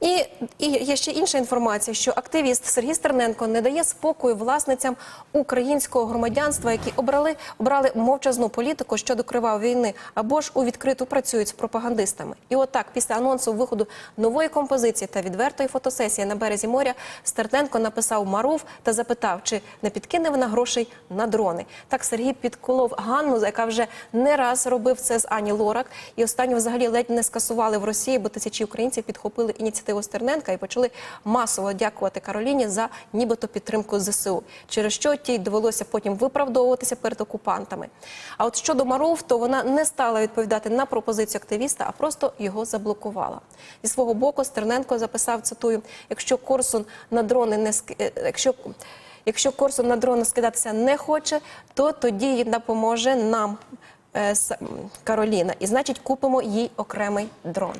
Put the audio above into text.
І, і є ще інша інформація, що активіст Сергій Стерненко не дає спокою власницям українського громадянства, які обрали обрали мовчазну політику щодо кривавої війни, або ж у відкриту працюють з пропагандистами. І отак, після анонсу виходу нової композиції та відвертої фотосесії на березі моря, Стерненко написав Марув та запитав, чи не підкине вона грошей на дрони. Так Сергій підколов Ганну, яка вже не раз робив це з Ані Лорак, і останню взагалі ледь не скасували в Росії, бо тисячі українців підхопили ініціативу Стерненка і почали масово дякувати Кароліні за нібито підтримку ЗСУ, через що тій довелося потім виправдовуватися перед окупантами. А от щодо Марув, то вона не стала відповідати на пропозицію активіста, а просто його заблокувала. Зі свого боку Стерненко записав цитую: якщо Корсун на дрони не е, якщо. Якщо Корсун на дрони скидатися не хоче, то тоді допоможе нам е, Кароліна. І значить, купимо їй окремий дрон.